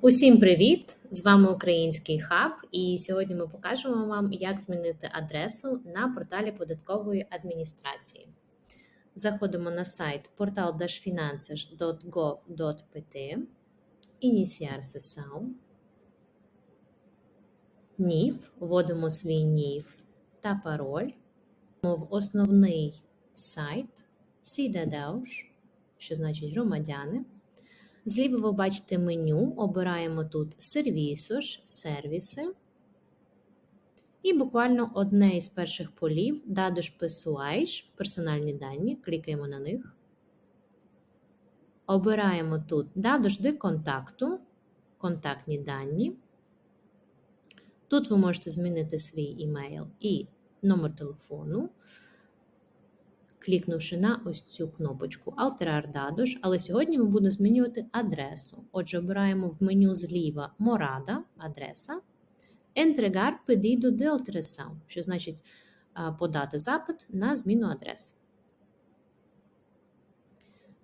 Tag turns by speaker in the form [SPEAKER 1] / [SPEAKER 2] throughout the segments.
[SPEAKER 1] Усім привіт! З вами Український хаб, і сьогодні ми покажемо вам, як змінити адресу на порталі податкової адміністрації. Заходимо на сайт portal-finances.gov.pt, Iniciar sessão, НІФ, вводимо свій НІФ та пароль. В основний сайт Cidadãos, що значить громадяни. Зліва ви бачите меню, обираємо тут сервісуш, сервіси. І буквально одне із перших полів Dados pessoais, персональні дані, клікаємо на них. Обираємо тут Dados de контакту, контактні дані. Тут ви можете змінити свій імейл і номер телефону клікнувши на ось цю кнопочку Alterar але сьогодні ми будемо змінювати адресу. Отже, обираємо в меню зліва Morada, адреса, Entregar pedido de alteração, що значить подати запит на зміну адреси.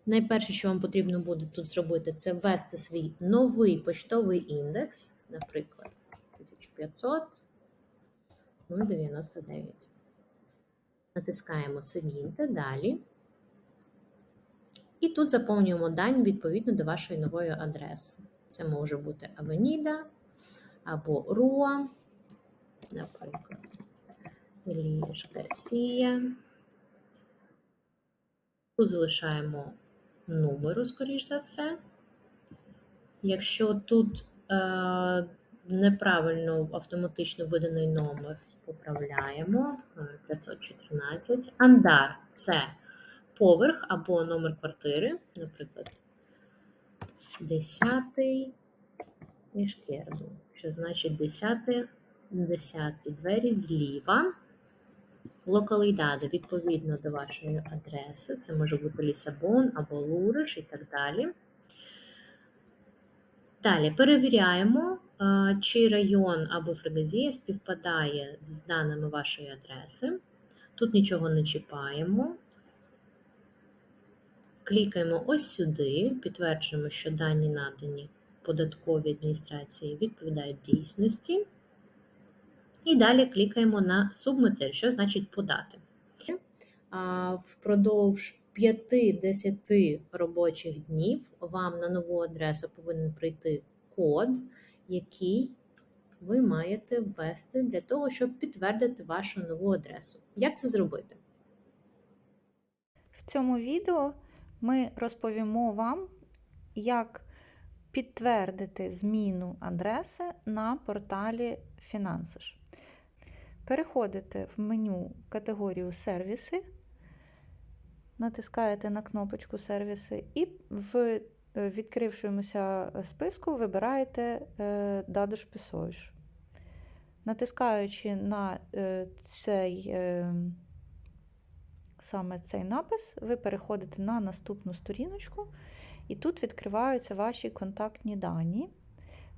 [SPEAKER 1] Найперше, що вам потрібно буде тут зробити, це ввести свій новий поштовий індекс, наприклад, 1500 099. Натискаємо Seguinte, далі. І тут заповнюємо дані відповідно до вашої нової адреси. Це може бути Авеніда або Руа, наприклад, Еліш Гарсія. Тут залишаємо номеру, скоріш за все. Якщо тут е, неправильно автоматично виданий номер поправляємо 514. Андар це поверх або номер квартири, наприклад, 10 ешкерду, що значить 10 10 двері зліва. Локалідади відповідно до вашої адреси. Це може бути Лісабон або Луриш і так далі. Далі перевіряємо, чи район або фрегазія співпадає з даними вашої адреси. Тут нічого не чіпаємо. Клікаємо ось сюди, підтверджуємо, що дані надані податковій адміністрації відповідають дійсності. І далі клікаємо на Submit, що значить подати. Впродовж 5-10 робочих днів вам на нову адресу повинен прийти код, який ви маєте ввести для того, щоб підтвердити вашу нову адресу. Як це зробити?
[SPEAKER 2] В цьому відео ми розповімо вам, як підтвердити зміну адреси на порталі Finances. Переходите в меню категорію сервіси, натискаєте на кнопочку сервіси і в відкрившомуся списку вибираєте Dados Pessoas. Натискаючи на е, цей, е, саме цей напис, ви переходите на наступну сторіночку, і тут відкриваються ваші контактні дані.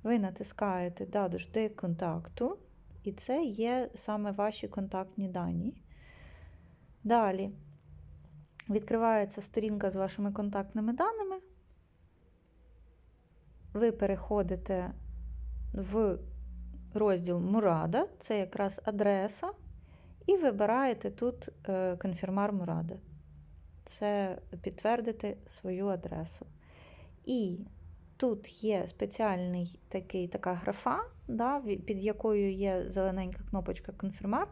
[SPEAKER 2] Ви натискаєте Dados de контакту, і це є саме ваші контактні дані. Далі відкривається сторінка з вашими контактними даними ви переходите в розділ Мурада, це якраз адреса, і вибираєте тут е, конфірмар Мурада. Це підтвердити свою адресу. І тут є спеціальний такий, така графа, да, під якою є зелененька кнопочка конфірмар,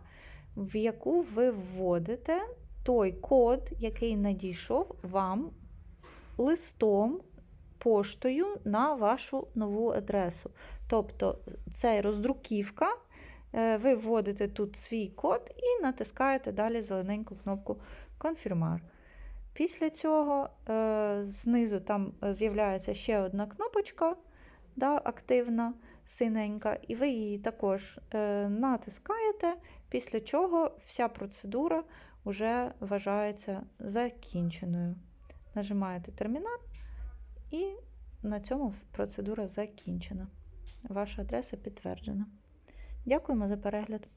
[SPEAKER 2] в яку ви вводите той код, який надійшов вам листом поштою на вашу нову адресу. Тобто це роздруківка, е, ви вводите тут свій код і натискаєте далі зелененьку кнопку Конфірмар. Після цього е, знизу там з'являється ще одна кнопочка да, активна, синенька, і ви її також е, натискаєте, після чого вся процедура вже вважається закінченою. Нажимаєте термінал. І на цьому процедура закінчена. Ваша адреса підтверджена. Дякуємо за перегляд.